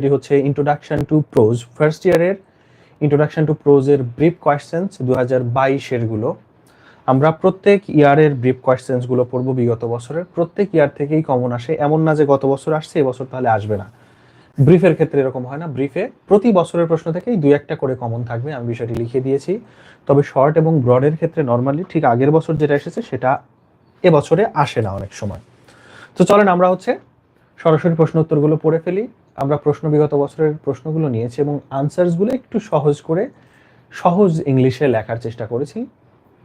এটি হচ্ছে introduction to prose first ইয়ারের ইন্ট্রোডাকশন টু প্রোজের ব্রিফ কোয়েশ্চেন্স দু হাজার বাইশেরগুলো। আমরা প্রত্যেক ইয়ারের ব্রিফ কোয়েশ্চেন্সগুলো পড়ব বিগত বছরের। প্রত্যেক ইয়ার থেকেই কমন আসে। এমন না যে গত বছর আসছে এবছর তাহলে আসবে না। ব্রিফের ক্ষেত্রে এরকম হয় না। ব্রিফে প্রতি বছরের প্রশ্ন থেকেই দুই একটা করে কমন থাকবে। আমি বিষয়টি লিখে দিয়েছি। তবে শর্ট এবং ব্রডের ক্ষেত্রে নর্মালি ঠিক আগের বছর যেটা এসেছে, সেটা এবছরে আসে না অনেক সময়। তো চলেন আমরা হচ্ছে সরাসরি প্রশ্ন উত্তরগুলো পড়ে ফেলি। আমরা প্রশ্ন বিগত বছরের প্রশ্নগুলো নিয়েছি এবং আনসার্সগুলো একটু সহজ করে সহজ ইংলিশে লেখার চেষ্টা করেছি।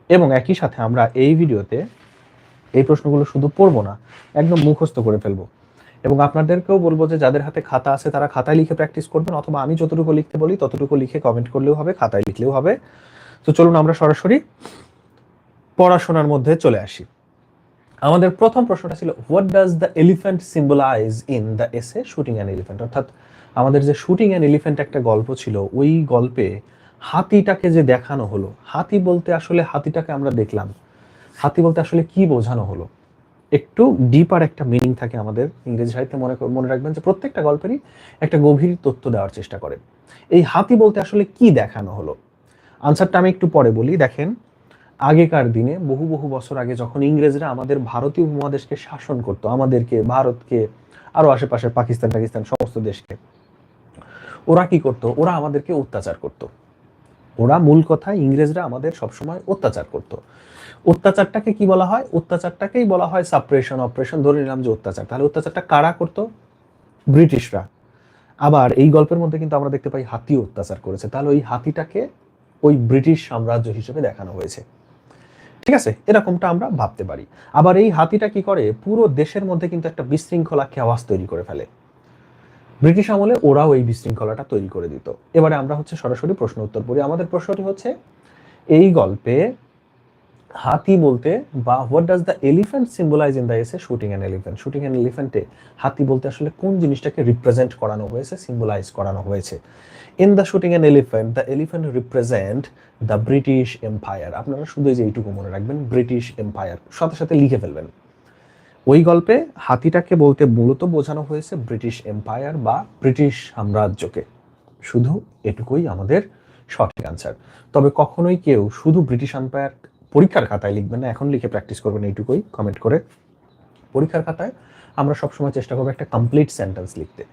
এবং একই সাথে আমরা এই ভিডিওতে এই প্রশ্নগুলো শুধু পড়ব না, একদম মুখস্থ করে ফেলব। এবং আপনাদেরকেও বলব যে যাদের হাতে খাতা আছে তারা খাতায় লিখে প্র্যাকটিস করবেন অথবা আমি যতটুকু লিখতে বলি ততটুকু লিখে কমেন্ট করলেও হবে, খাতায় লিখলেও হবে। তো চলুন আমরা সরাসরি পড়াশোনার মধ্যে চলে আসি। আমাদের প্রথম প্রশ্নটা ছিল what does the elephant symbolise in the essay shooting an elephant অর্থাৎ আমাদের যে শুটিং অ্যান এলিফ্যান্ট একটা গল্প ছিল, ওই গল্পে হাতিটাকে যে দেখানো হলো, হাতি বলতে আসলে হাতিটাকে আমরা দেখলাম। হাতি বলতে আসলে কি বোঝানো হলো? একটু ডিপার একটা মিনিং থাকে আমাদের ইংরেজি সাহিত্যে, মনে মনে রাখবেন যে প্রত্যেকটা গল্পেরই একটা গভীর তথ্য দেওয়ার চেষ্টা করে। এই হাতি বলতে আসলে কি দেখানো হলো? আনসারটা আমি একটু পরে বলি, দেখেন আগেকার দিনে, বহু বহু বছর আগে যখন ইংরেজরা আমাদের ভারতীয় উপমহাদেশকে শাসন করত, আমাদেরকে, ভারতকে, আরও আশেপাশে পাকিস্তান পাকিস্তান সমস্ত দেশকে, ওরা কি করত? ওরা আমাদেরকে অত্যাচার করত। ওরা মূল কথা, ইংরেজরা আমাদের সবসময় অত্যাচার করত। অত্যাচারটাকে কি বলা হয়? অত্যাচারটাকেই বলা হয় সাপ্রেশন অপারেশন ধরে নিলাম যে অত্যাচার। তাহলে অত্যাচারটা কারা করত? ব্রিটিশরা। আবার এই গল্পের মধ্যে কিন্তু আমরা দেখতে পাই হাতি অত্যাচার করেছে। তাহলে ওই হাতিটাকে ওই ব্রিটিশ সাম্রাজ্য হিসেবে দেখানো হয়েছে। ঠিক আছে? এরকমটা আমরা ভাবতে পারি। আবার এই হাতিটা কি করে? পুরো দেশের মধ্যে কিন্তু একটা বিশৃঙ্খলা খেওয়াজ তৈরি করে ফেলে। ব্রিটিশ আমলে ওরাও এই বিশৃঙ্খলাটা তৈরি করে দিত। এবারে আমরা হচ্ছে সরাসরি প্রশ্ন উত্তর পড়ি আমাদের প্রশ্নটি হচ্ছে, এই গল্পে হাতি বলতে বা what does the elephant symbolise in the essay shooting an elephant shooting an এলিফ্যান্টে হাতি বলতে আসলে কোন জিনিসটাকে রিপ্রেজেন্ট করানো হয়েছে সিম্বলাইজ করানো হয়েছে? In the shooting an elephant the elephant represent the British empire আপনারা শুধু যে এইটুকু মনে রাখবেন ব্রিটিশ এম্পায়ার সাথে সাথে লিখে ফেলবেন। ওই গল্পে হাতিটাকে বলতে মূলত বোঝানো হয়েছে ব্রিটিশ এম্পায়ার বা ব্রিটিশ সাম্রাজ্যকে। শুধু এটুকুই আমাদের সঠিক আনসার তবে কখনোই কেউ শুধু ব্রিটিশ এম্পায়ার পরীক্ষার খাতায় লিখবেন না, এখন লিখে প্র্যাকটিস করবেন এইটুকুই কমেন্ট করে। পরীক্ষার খাতায় আমরা সবসময় চেষ্টা করব একটা কমপ্লিট সেন্টেন্স লিখতে।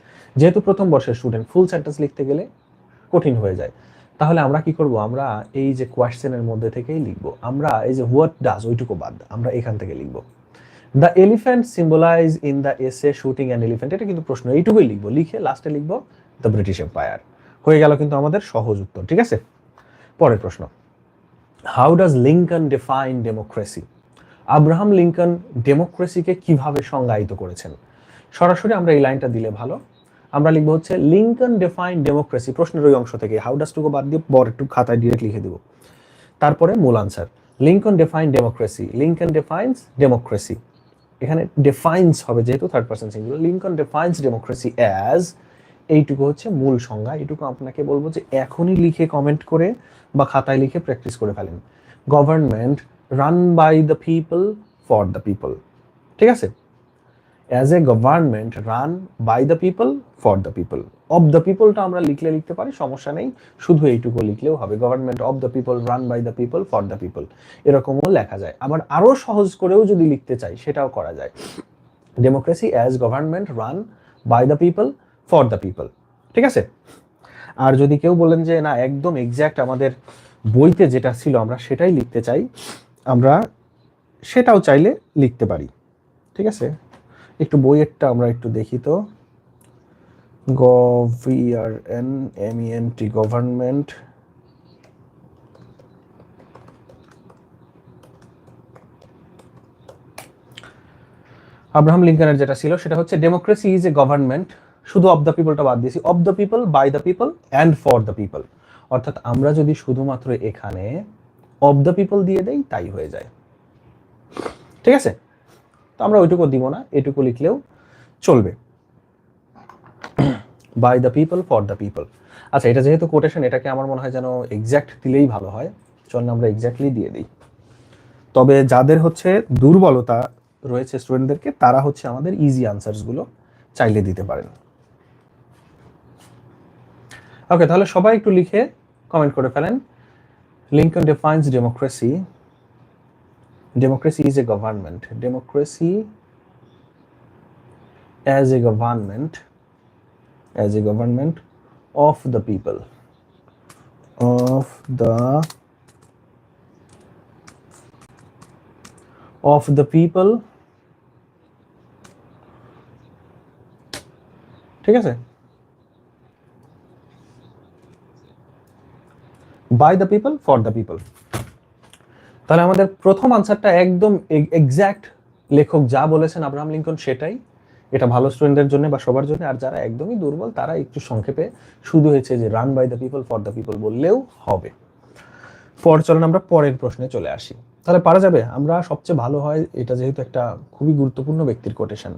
যেহেতু প্রথম বর্ষের স্টুডেন্ট ফুল সেন্টেন্স লিখতে গেলে কঠিন হয়ে যায়। তাহলে আমরা কি করব? আমরা এই যে কোয়েশ্চেনের মধ্যে থেকেই লিখব। আমরা এই যে হোয়াট ডাজ ওইটুকু বাদ, আমরা এখান থেকে লিখব। The elephant symbolise in the essay shooting an elephant এটা কিন্তু প্রশ্ন, এইটুকুই লিখব। লিখে লাস্টে লিখব দ্য ব্রিটিশ এম্পায়ার হয়ে গেল কিন্তু আমাদের সহজ উত্তর, ঠিক আছে? পরের প্রশ্ন। How does Lincoln define democracy Abraham Lincoln ডেমোক্রেসিকে কীভাবে সংজ্ঞায়িত করেছেন? সরাসরি আমরা এই লাইনটা দিলে ভালো। আমরা লিখব হচ্ছে লিঙ্কন ডিফাইন ডেমোক্রেসি প্রশ্নের ওই অংশ থেকে। হাউ ডাজ টুকু বাদ দিয়ে পর একটু খাতায় ডিরেক্ট লিখে দিব। তারপরে মূল answer Lincoln define democracy Lincoln defines democracy এখানে ডিফাইন্স হবে যেহেতু third person singular Lincoln defines democracy as এইটুকু হচ্ছে মূল সংজ্ঞা। এইটুকু আপনাকে বলব যে এখনই লিখে কমেন্ট করে বা খাতায় লিখে প্র্যাকটিস করে ফেলেন। Government run by the people for the people ঠিক আছে? As a government run by the people for the people of the পিপলটা আমরা লিখলে লিখতে পারি, সমস্যা নেই। শুধু এইটুকু লিখলেও হবে। Government of the people run by the people for the people এরকমও লেখা যায়। আবার আরও সহজ করেও যদি লিখতে চাই, সেটাও করা যায়। Democracy as government run by the people for the people ঠিক আছে? আর যদি কেউ বলেন যে, না, একদম এক্স্যাক্ট আমাদের বইতে যেটা ছিল আমরা সেটাই লিখতে চাই, আমরা সেটাও চাইলে লিখতে পারি, ঠিক আছে? একটু বইয়েরটা আমরা একটু দেখি তো। গভিআর N M N T government. Abraham লিঙ্কনের যেটা ছিল সেটা হচ্ছে ডেমোক্রেসি ইজ এ গভর্নমেন্ট শুধু অফ দ্য পিপলটা বাদ দিয়েছি of the people by the people and for the people অর্থাৎ আমরা যদি শুধুমাত্র এখানে অফ দ্য পিপল দিয়ে দেই, তাই হয়ে যায়। ঠিক আছে? তো আমরা ওইটুকু দিব না, এটুকু লিখলেও চলবে। By the people for the people আচ্ছা এটা যেহেতু কোটেশন এটাকে আমার মনে হয় যেন এক্স্যাক্ট দিলেই ভালো হয়। চল আমরা এক্স্যাক্টলি দিয়ে দিই। তবে যাদের হচ্ছে দুর্বলতা রয়েছে স্টুডেন্টদেরকে তারা হচ্ছে আমাদের ইজি আনসার্সগুলো চাইলে দিতে পারেন। ওকে তাহলে সবাই একটু লিখে কমেন্ট করে ফেলেন। Lincoln defines democracy democracy is a government democracy as a government, as a government of the people. Of the of the people. ঠিক আছে? By the people for the people তাহলে আমাদের প্রথম আনসারটা একদম এক্স্যাক্ট লেখক যা বলেছেন আব্রাহাম লিঙ্কন সেটাই। এটা ভালো স্টুডেন্টদের জন্য বা সবার জন্য। আর যারা একদমই দুর্বল, তারা একটু সংক্ষেপে শুধু হয়েছে যে run by the people for the people বললেও হবে। পর চলেন আমরা পরের প্রশ্নে চলে আসি। তাহলে পারা যাবে, আমরা সবচেয়ে ভালো হয় এটা যেহেতু একটা খুবই গুরুত্বপূর্ণ ব্যক্তির quotation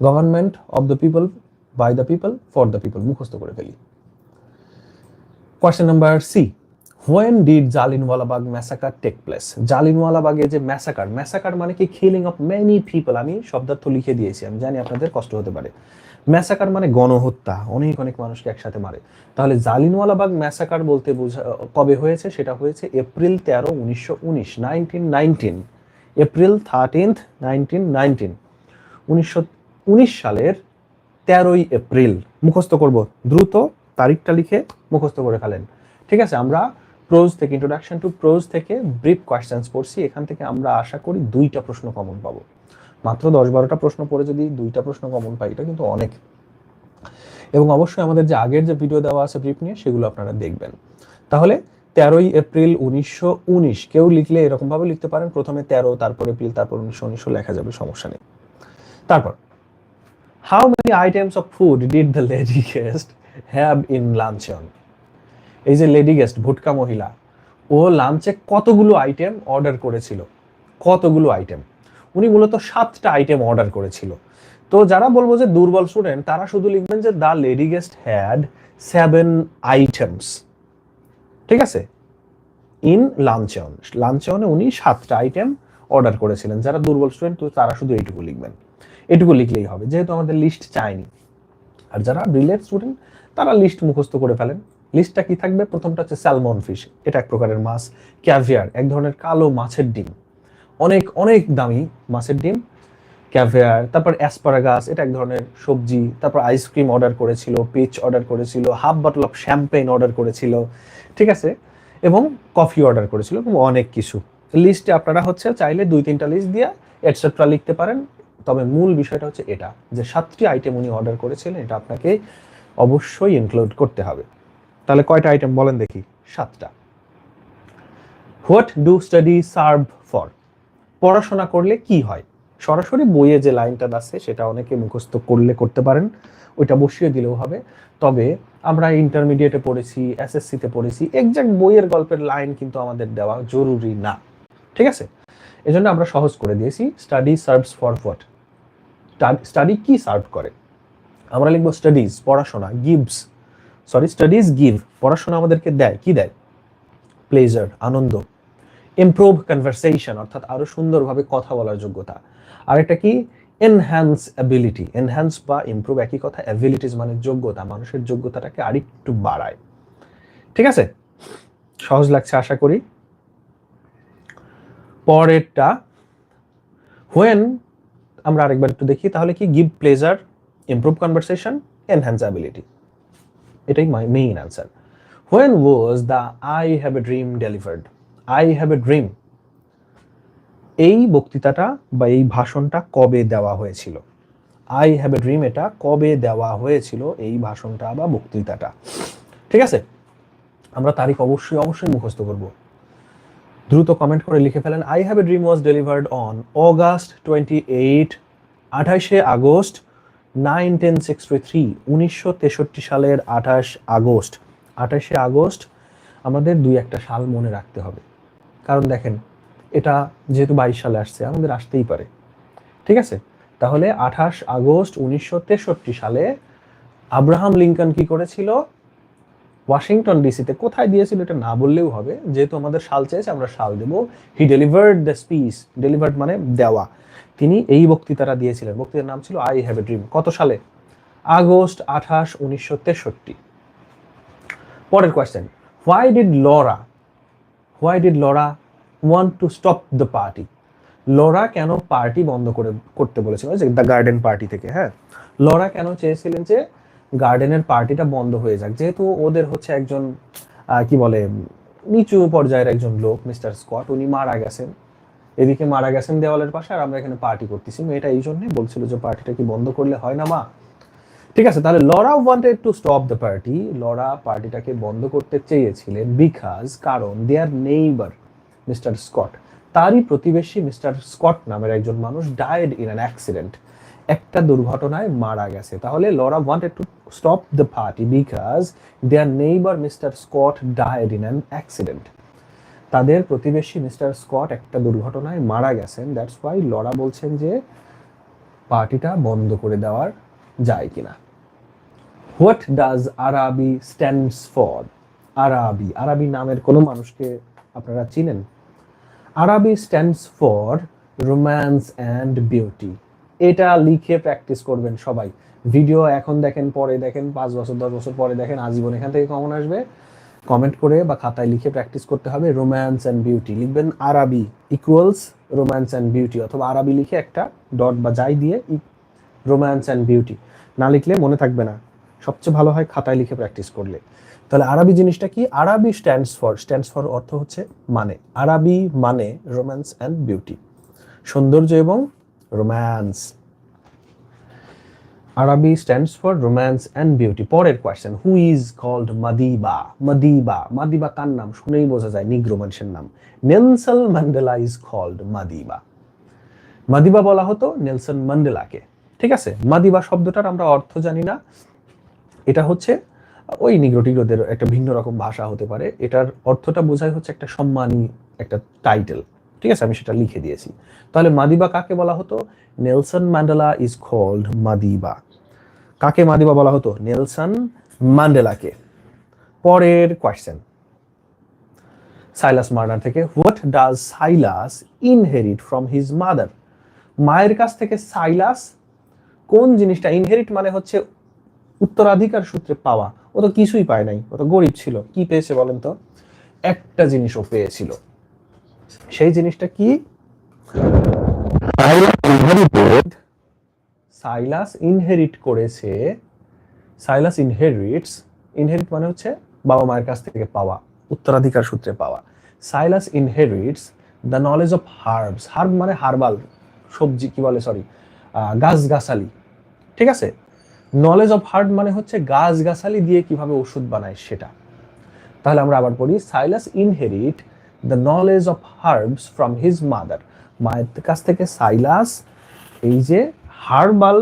government of the people by the people for the people মুখস্থ করে ফেলি। Question number C when did জালিনওয়ালাবাগ massacre take place জালিনওয়ালাবাগে যে ম্যাসাকার ম্যাসাকার মানে কি? কিলিং অফ মেনি পিপল আমি শব্দার্থ লিখে দিয়েছি, আমি জানি আপনাদের কষ্ট হতে পারে। ম্যাসাকার মানে গণহত্যা, অনেক অনেক মানুষকে একসাথে মারে। তাহলে জালিনওয়ালাবাগ ম্যাসাকার বলতে বোঝা, কবে হয়েছে? সেটা হয়েছে এপ্রিল তেরো, উনিশশো উনিশ nineteen nineteen April thirteenth nineteen nineteen উনিশশো উনিশ সালের তেরোই এপ্রিল মুখস্থ করব। দ্রুত তারিখটা লিখে মুখস্থ করে ফেলেন। ঠিক আছে, আমরা প্রোজ থেকে ইন্ট্রোডাকশন টু প্রোজ থেকে ব্রিফ কোয়েশ্চেন্স পড়ছি এখান থেকে আমরা আশা করি দুইটা প্রশ্ন কমন পাবো। মাত্র দশ বারোটা প্রশ্ন পড়ে যদি দুইটা প্রশ্ন কমন পাই, এটা কিন্তু অনেক। এবং অবশ্যই আমাদের যে আগের যে ভিডিও দেওয়া আছে ব্রিফ নিয়ে, সেগুলো আপনারা দেখবেন। তাহলে তেরোই এপ্রিল উনিশশো উনিশ, কেউ লিখলে এরকম ভাবে লিখতে পারেন। প্রথমে তেরো, তারপর এপ্রিল, তারপর উনিশশো উনিশশো লেখা যাবে, সমস্যা নেই। তারপর how many items of food did the lady guest have in luncheon এই যে লেডি গেস্ট, ভুটকা মহিলা, ও লাঞ্চে কতগুলো আইটেম অর্ডার করেছিল? কতগুলো আইটেম উনি মূলত সাতটা আইটেম অর্ডার করেছিল। তো যারা বলব যে দুর্বল স্টুডেন্ট তারা শুধু লিখবেন যে the lady guest had seven items ঠিক আছে? ইন লাঞ্চন লাঞ্চনে উনি সাতটা আইটেম অর্ডার করেছিলেন। যারা দুর্বল স্টুডেন্ট তো তারা শুধু এইটুকু লিখবেন। এটুকু লিখলেই হবে, যেহেতু আমাদের লিস্ট চাইনি আর যারা ব্রিলিয়েন্ট স্টুডেন্ট তারা লিস্ট মুখস্থ করে ফেলেন। লিস্টটা কি থাকবে? প্রথমটা হচ্ছে স্যালমন ফিশ এটা এক প্রকারের মাছ। ক্যাভিয়ার এক ধরনের কালো মাছের ডিম। অনেক অনেক দামি মাছের ডিম। ক্যাভিয়ার তারপর অ্যাসপারাগাস এটা এক ধরনের সবজি। তারপর আইসক্রিম অর্ডার করেছিল পিচ অর্ডার করেছিল half bottle of champagne order করেছিল, ঠিক আছে? এবং কফি অর্ডার করেছিল, এবং অনেক কিছু। লিস্টে আপনারা হচ্ছে চাইলে দুই, তিনটা লিস্ট দিয়ে এটসেট্রা লিখতে পারেন। তবে মূল বিষয়টা হচ্ছে এটা, যে সাতটি আইটেম উনি অর্ডার করেছিলেন, এটা আপনাকে অবশ্যই ইনক্লুড করতে হবে। তাহলে কয়টা আইটেম বলেন দেখি? সাতটা। What do study serve for পড়াশোনা করলে কি হয়? সরাসরি বইয়ে যে লাইনটা আছে, সেটা অনেকে মুখস্থ করলে করতে পারেন। ওইটা বসিয়ে দিলেও হবে। তবে আমরা ইন্টারমিডিয়েটে পড়েছি এসএসসিতে পড়েছি এক্সাক্ট বইয়ের গল্পের লাইন কিন্তু আমাদের দেওয়া জরুরি না। ঠিক আছে? এজন্য আমরা সহজ করে দিয়েছি study serves for what study কি সার্ভ করে? আমরা লিখব স্টাডিজ পড়াশোনা গিভস সরি স্টাডিজ গিভ পড়াশোনা আমাদেরকে দেয়, কি দেয়? প্লেজার আনন্দ ইমপ্রুভ কনভারসেশন অর্থাৎ আরও সুন্দরভাবে কথা বলার যোগ্যতা। আর আরেকটা কি? এনহ্যান্স অ্যাবিলিটি এনহ্যান্স বা ইমপ্রুভ একই কথা অ্যাবিলিটিস মানে যোগ্যতা, মানুষের যোগ্যতাটাকে আরেকটু বাড়ায়। ঠিক আছে? সহজ লাগছে, আশা করি। পরেরটা হোয়েন আমরা আরেকবার একটু দেখি, তাহলে কি? Give pleasure improve conversation enhance ability এটাই main answer when was the I have a dream delivered I have a dream এই বক্তৃতাটা বা এই ভাষণটা কবে দেওয়া হয়েছিল? আই হ্যাভ এ ড্রিম এটা কবে দেওয়া হয়েছিল? এই ভাষণটা বা বক্তৃতাটা। ঠিক আছে? আমরা তারিখ অবশ্যই অবশ্যই মুখস্থ করব। দ্রুত কমেন্ট করে লিখে ফেলেন I have a dream was delivered on August twenty eight আঠাশে আগস্ট নাইনটিন সিক্সটি থ্রি, উনিশশো তেষট্টি সালের আঠাশ আগস্ট। আঠাশে আগস্ট আমাদের দুই একটা সাল মনে রাখতে হবে। কারণ দেখেন, এটা যেহেতু বাইশ সালে আসছে, আমাদের আসতেই পারে। ঠিক আছে? তাহলে আঠাশ আগস্ট উনিশশো তেষট্টি সালে আব্রাহাম লিঙ্কন কি করেছিল? ওয়াশিংটন ডিসিতে। কোথায় দিয়েছিল এটা না বললেও হবে। যেহেতু আমাদের সাল চেয়েছে, আমরা সাল দেব। He delivered the speech delivered মানে দেওয়া। তিনি এই বক্তৃতাটা দিয়েছিলেন। বক্তৃতার নাম ছিল আই হ্যাভ এ ড্রিম কত সালে? আগস্ট আঠাশ, উনিশশো তেষট্টি। পরের question why did Laura why did Laura want to stop the party Laura কেন পার্টি বন্ধ করে, করতে বলেছিল? যে দ্য গার্ডেন পার্টি থেকে হ্যাঁ? লরা কেন চেয়েছিলেন যে গার্ডেনের পার্টিটা বন্ধ হয়ে যাক? যেহেতু ওদের হচ্ছে একজন কি বলে নিচু পর্যায়ের একজন লোক মিস্টার স্কট উনি মারা গেছেন। এদিকে মারা গেছেন দেওয়ালের পাশে, আর আমরা এখানে পার্টি করতেছি। মেয়েটা এই জন্যই বলছিল যে পার্টিটা কি বন্ধ করলে হয় না মা? ঠিক আছে, তাহলে Laura wanted to stop the party Laura পার্টিটাকে বন্ধ করতে চেয়েছিলেন বিকজ কারণ দেয়ার নেইবার মিস্টার স্কট তারই প্রতিবেশী মিস্টার স্কট নামের একজন মানুষ ডায়েড ইন অ্যান অ্যাক্সিডেন্ট একটা দুর্ঘটনায় মারা গেছে। তাহলে Laura wanted to stop the party because their neighbour mister Scott died in an accident তাদের প্রতিবেশী মিস্টার স্কট একটা দুর্ঘটনায় মারা গেছেন। দ্যাটস ওয়াই লরা বলছেন যে পার্টিটা বন্ধ করে দেওয়ার যায় কিনা। What does Araby stands for Araby Araby নামের কোনো মানুষকে আপনারা চিনেন? Araby stands for romance and beauty এটা লিখে প্র্যাকটিস করবেন সবাই। ভিডিও এখন দেখেন, পরে দেখেন, পাঁচ বছর, দশ বছর পরে দেখেন, আজীবন এখান থেকে কমন আসবে? কমেন্ট করে বা খাতায় লিখে প্র্যাকটিস করতে হবে রোম্যান্স অ্যান্ড বিউটি লিখবেন Araby equals romance and beauty অথবা আরাবি লিখে একটা ডট বা যাই দিয়ে রোম্যান্স অ্যান্ড বিউটি না লিখলে মনে থাকবে না। সবচেয়ে ভালো হয় খাতায় লিখে প্র্যাকটিস করলে। তাহলে আরবি জিনিসটা কি? আরবি স্ট্যান্ডস ফর স্ট্যান্ডস ফর অর্থ হচ্ছে মানে। আরবি মানে রোম্যান্স অ্যান্ড বিউটি সৌন্দর্য এবং romance Araby stands for romance and beauty পরের question who is called Madiba Madiba Madiba কার নাম? শুনেই বোঝা যায় নিগ্রো মানুষের নাম। Nelson Mandela is called Madiba Madiba বলা হতো নেলসন ম্যান্ডেলাকে ঠিক আছে? মাদিবা শব্দটার আমরা অর্থ জানি না। এটা হচ্ছে, ওই নিগ্রো টিগ্রোদের একটা ভিন্ন রকম ভাষা হতে পারে। এটার অর্থটা বোঝায় হচ্ছে একটা সম্মানী একটা টাইটেল ঠিক আছে? আমি সেটা লিখে দিয়েছি। তাহলে মাদিবা কাকে বলা হতো? Nelson Mandela is called Madiba কাকে মাদিবা বলা হতো? নেলসন ম্যান্ডেলাকে পরের কোয়েশ্চেন সাইলাস মার্ডার থেকে, what does Silas inherit from his mother? মায়ের কাছ থেকে সাইলাস কোন জিনিসটা? ইনহেরিট মানে হচ্ছে উত্তরাধিকার সূত্রে পাওয়া। ও তো কিছুই পায় নাই। ও তো গরিব ছিল। কি পেয়েছে বলেন তো? একটা জিনিস ও পেয়েছিল। সেই জিনিসটা কি? সাইলাস ইনহেরিট করেছে, সাইলাস ইনহেরিটস, ইনহেরিট মানে হচ্ছে বাবা মায়ের কাছ থেকে পাওয়া, উত্তরাধিকার সূত্রে পাওয়া। Silas inherits, the knowledge of herbs herb মানে হার্বাল সবজি কি বলে সরি গাছ গাছালি ঠিক আছে? নলেজ অফ হার্ব মানে হচ্ছে গাছ গাছালি দিয়ে কীভাবে ওষুধ বানায় সেটা। তাহলে আমরা আবার পড়ি, Silas inherit, the knowledge of herbs from his mother মায়ের কাছ থেকে সাইলাস, এই যে হার্বাল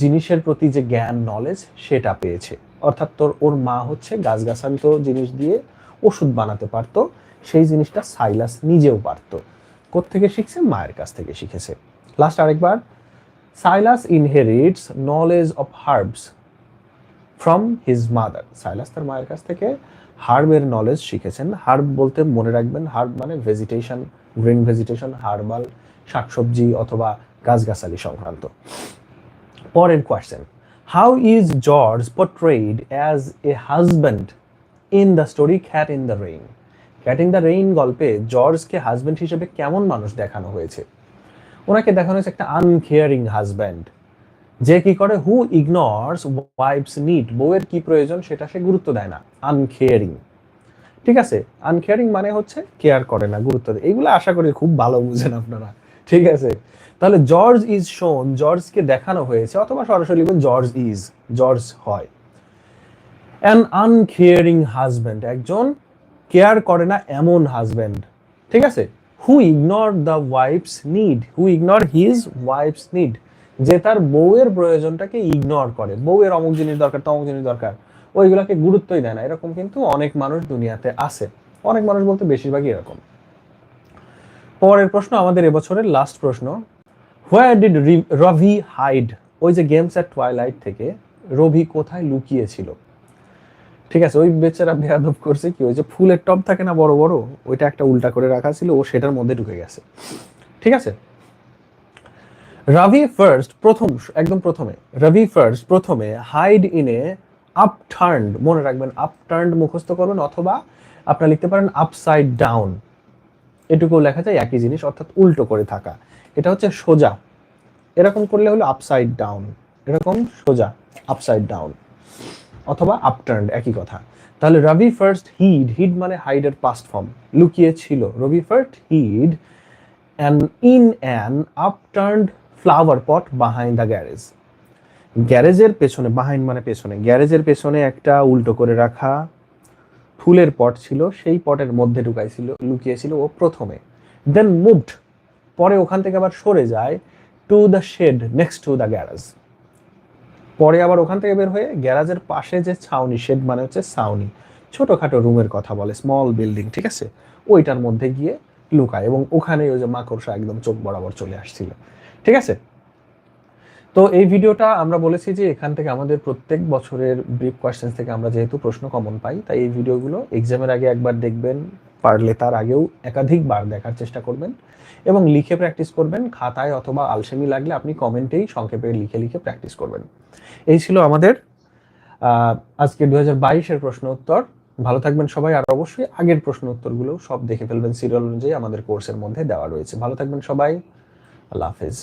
জিনিসের প্রতি যে জ্ঞান নলেজ সেটা পেয়েছে। অর্থাৎ তোর, ওর মা হচ্ছে গাছগাছালিত জিনিস দিয়ে ওষুধ বানাতে পারতো, সেই জিনিসটা সাইলাস নিজেও পারতো। কোত্থেকে শিখছে? মায়ের কাছ থেকে শিখেছে। লাস্ট আরেকবার, Silas inherits knowledge of herbs from his mother Silas তার মায়ের কাছ থেকে হার্বের নলেজ শিখেছেন। হার্ব বলতে মনে রাখবেন, হার্ব মানে ভেজিটেশন গ্রিন ভেজিটেশন হার্বাল, শাকসবজি অথবা গাছগাছালি সংক্রান্ত। পরের question how is George portrayed as a husband in the story cat in the rain cat in the rain গল্পে জর্জকে হাজব্যান্ড হিসেবে কেমন মানুষ দেখানো হয়েছে? ওনাকে দেখানো হয়েছে একটা আনকেয়ারিং হাজব্যান্ড যে কি করে হু ইগনোরস ওয়াইফস নিড বউয়ের কি প্রয়োজন সেটা সে গুরুত্ব দেয় না আনকেয়ারিং ঠিক আছে? আনকেয়ারিং মানে হচ্ছে কেয়ার করে না, গুরুত্ব দেয়। এইগুলো আশা করি খুব ভালো বুঝেন আপনারা। ঠিক আছে? তাহলে জর্জ ইজ শোন জর্জকে দেখানো হয়েছে, অথবা সরাসরি লিখবেন জর্জ ইজ জর্জ হয়। অ্যান আনকেয়ারিং হাজব্যান্ড একজন কেয়ার করে না এমন হাজব্যান্ড ঠিক আছে? Who ignore the wife's need who ignore his wife's need যে তার বউয়ের প্রয়োজনটাকে ইগনোর করে। বউয়ের অমুক জিনিস দরকার, তমুক জিনিস দরকার, ওইগুলোকে গুরুত্বই দেয় না। এরকম কিন্তু অনেক মানুষ দুনিয়াতে আছে। অনেক মানুষ বলতে বেশিরভাগই এরকম। পরের প্রশ্ন, আমাদের এবছরের লাস্ট প্রশ্ন হোয়ার ডিড রভি হাইড ওই যে গেমস অ্যাট টুয়াইলাইট থেকে রবি কোথায় লুকিয়েছিল? ঠিক আছে, ওই বেচারা বেয়াদব করছে কি, ওই যে ফুলের টব থাকে না বড় বড়, ওইটা একটা উল্টা করে রাখা ছিল, ও সেটার মধ্যে ঢুকে গেছে। ঠিক আছে? রবি ফার্স্ট প্রথম, একদম প্রথমে রবি ফার্স্ট প্রথমে হাইড ইন আপটার্নড মনে রাখবেন আপটার্নড মুখস্থ করবেন, অথবা আপনারা লিখতে পারেন আপসাইড ডাউন এটুকুও লেখা যায়, একই জিনিস, অর্থাৎ উল্টো করে থাকা। এটা হচ্ছে সোজা। এরকম করলে হলো আপসাইড ডাউন এরকম সোজা আপসাইড ডাউন অথবা আপটার্ন একই কথা। তাহলে রবি ফার্স্ট হিড হিড মানে হাইডের পাস্ট ফর্ম লুকিয়ে ছিল। Robbie first hid an in an upturned flower pot behind the garage garage পেছনে বাহাইন্ড মানে পেছনে। গ্যারেজের পেছনে একটা উল্টো করে রাখা ফুলের পট ছিল। সেই পটের মধ্যে ঢুকাইছিল লুকিয়েছিল ও প্রথমে। দেন মুভড পরে ওখান থেকে আবার সরে যায় to the shed next to the garage পরে আবার ওখান থেকে বের হয়ে গ্যারাজের পাশে যে ছাউনি শেড মানে হচ্ছে ছাউনি, ছোটোখাটো রুমের কথা বলে স্মল বিল্ডিং ঠিক আছে? ওইটার মধ্যে গিয়ে লুকায় এবং ওখানে ওই যে মাকড়সা একদম চোখ বরাবর চলে আসছিল, ঠিক আছে? তো এই ভিডিওটা আমরা বলেছি যে এখান থেকে আমাদের প্রত্যেক বছরের ব্রিফ কোয়েশ্চেন্স থেকে আমরা যেহেতু প্রশ্ন কমন পাই, তাই এই ভিডিওগুলো এক্সামের আগে একবার দেখবেন, পারলে তার আগেও একাধিকবার দেখার চেষ্টা করবেন এবং লিখে প্র্যাকটিস করবেন, খাতায় অথবা আলসেমি লাগলে আপনি কমেন্টেই সংক্ষেপে লিখে লিখে প্র্যাকটিস করবেন। এই ছিল আমাদের আজকে দু হাজার বাইশের প্রশ্ন উত্তর। ভালো থাকবেন সবাই, আর অবশ্যই আগের প্রশ্ন উত্তরগুলো সব দেখে ফেলবেন সিরিয়াল অনুযায়ী আমাদের কোর্সের মধ্যে দেওয়া রয়েছে। ভালো থাকবেন সবাই, আল্লাহ হাফেজ।